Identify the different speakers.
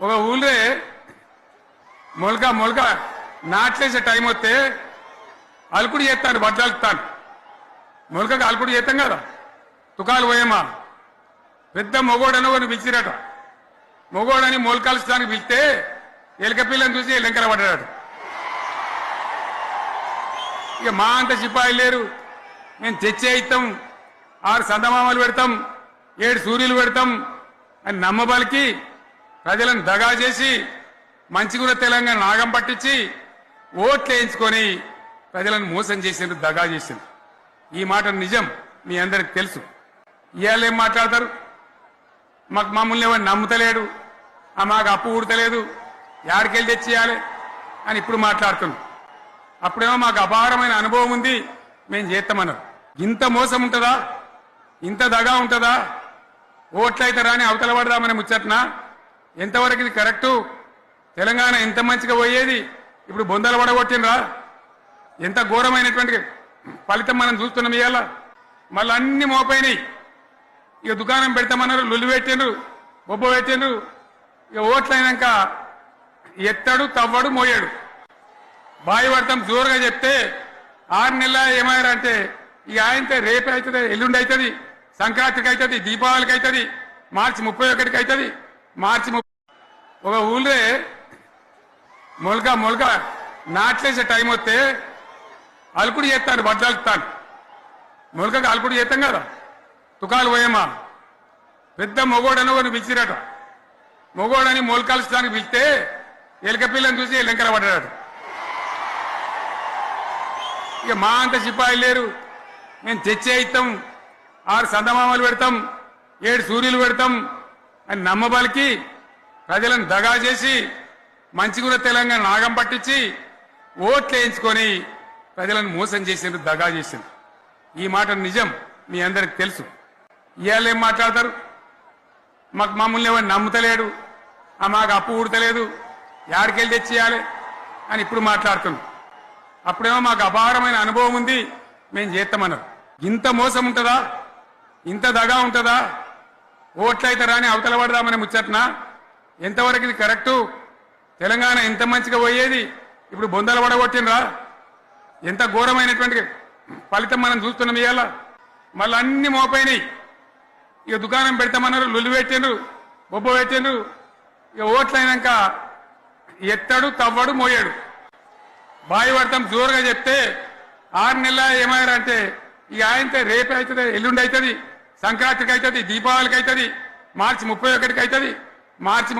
Speaker 1: ఒక ఊళ్ళే మొలక మొలక నాట్లేసే టైం వస్తే అలుకుడు చేస్తాను బద్దలుతాను మొలకగా అలుకుడు చేస్తాం కదా. తుకాలు పోయేమా పెద్ద మొగోడని ఒకరిని పిలిచిరట. మొగోడని మొలకాల్చడానికి పిలిస్తే ఎలక పిల్లని చూసి ఎల్లెంకర పడ్డాడు. ఇక మా అంత సిపాయి లేరు. మేము తెచ్చే ఇస్తాం ఆరు సందమామలు పెడతాం ఏడు సూర్యులు పెడతాం అని నమ్మబలికి ప్రజలను దగా చేసి మంచిగున్న తెలంగాణ నాగం పట్టించి ఓట్లు వేయించుకొని ప్రజలను మోసం చేసిండ్రు దగా చేసిండ్రు. ఈ మాట నిజం మీ అందరికి తెలుసు. ఇవాళ ఏం మాట్లాడతారు? మాకు మమ్మల్ని ఎవరు నమ్ముతలేడు ఆ మాకు అప్పు ఊడతలేదు యాడికెళ్ళి తెచ్చేయాలి అని ఇప్పుడు మాట్లాడుతున్నాం అప్పుడేమో మాకు అపారమైన అనుభవం ఉంది మేము చేస్తామన్నారు. ఇంత మోసం ఉంటుందా? ఇంత దగా ఉంటుందా? ఓట్లయితే రాని అవతల పడదామని ముచ్చట్నా? ఎంతవరకు ఇది కరెక్టు? తెలంగాణ ఎంత మంచిగా పోయేది? ఇప్పుడు బొందలు పడగొట్టినరా ఎంత ఘోరమైనటువంటి ఫలితం మనం చూస్తున్నాం ఇవాళ మళ్ళీ అన్ని మోపైనాయి. ఇక దుకాణం పెడతామన్నారు లుల్లు పెట్టిండ్రు బొబ్బ పెట్టిండ్రు. ఇక ఓట్లయినాక ఎత్తడు తవ్వడు మోయాడు. బాయి పడతాం జోరుగా చెప్తే ఆరు నెలల ఏమయ్యారంటే ఇక ఆయనతో రేపే అవుతుంది ఎల్లుండి అవుతుంది సంక్రాంతికి అవుతుంది దీపావళికి అవుతుంది మార్చి ముప్పై ఒకటికి అవుతుంది మార్చి ముప్పై ఒక ఊళ్ళే మొలక మొలక నాట్లేసే టైం వస్తే అలుకుడు చేస్తాను బట్టలు అలుకుతాను మొలకకు అలుకుడు చేస్తాం కదా? తుకాలు పోయేమా పెద్ద మొగోడని ఒకరిని పిలిచిరట. మొగోడని మొలకాల్చడానికి పిలిస్తే ఎలక పిల్లని చూసి ఎల్లెంకర పడ్డాడు ఇక మా అంత సిపాయిలు లేరు. మేము తెచ్చే ఇస్తాం ఆరు సందమామలు పెడతాం ఏడు సూర్యులు పెడతాం అని నమ్మబలికి ప్రజలను దగా చేసి మంచిగున్న తెలంగాణ నాగం పట్టించి ఓట్లు వేయించుకొని ప్రజలను మోసం చేసిండ్రు దగా చేసింది ఈ మాట నిజం మీ అందరికి తెలుసు. ఇవాళ ఏం మాట్లాడతారు? మాకు మమ్మల్ని ఎవరు నమ్ముతలేడు ఆ మాకు అప్పు ఊడతలేదు యాడికెళ్ళి తెచ్చేయాలి అని ఇప్పుడు మాట్లాడుతున్నాం అప్పుడేమో మాకు అపారమైన అనుభవం ఉంది మేము చేస్తామన్నారు. ఇంత మోసం ఉంటుందా? ఇంత దగా ఉంటుందా? ఓట్లయితే రాని అవతల పడదామని ముచ్చట్నా? ఎంతవరకు ఇది కరెక్టు? తెలంగాణ ఎంత మంచిగా పోయేది? ఇప్పుడు బొందలు పడగొట్టినరా ఎంత ఘోరమైనటువంటి ఫలితం మనం చూస్తున్నాం ఇవాళ. మళ్ళీ అన్ని మోపోయినాయి ఇక దుకాణం పెడతామన్నారు లొల్లి పెట్టిండ్రు బొబ్బ పెట్టిండ్రు. ఇక ఓట్లయినాక ఎత్తడు తవ్వడు మోయాడు. బాయి పడతాం జోరుగా చెప్తే ఆరు నెలల ఏమయ్యారంటే ఇక ఆయనతో రేపు అవుతుంది ఎల్లుండి అవుతుంది సంక్రాంతికి అవుతుంది దీపావళికి అవుతుంది మార్చి ముప్పై ఒకటికి అవుతుంది మార్చి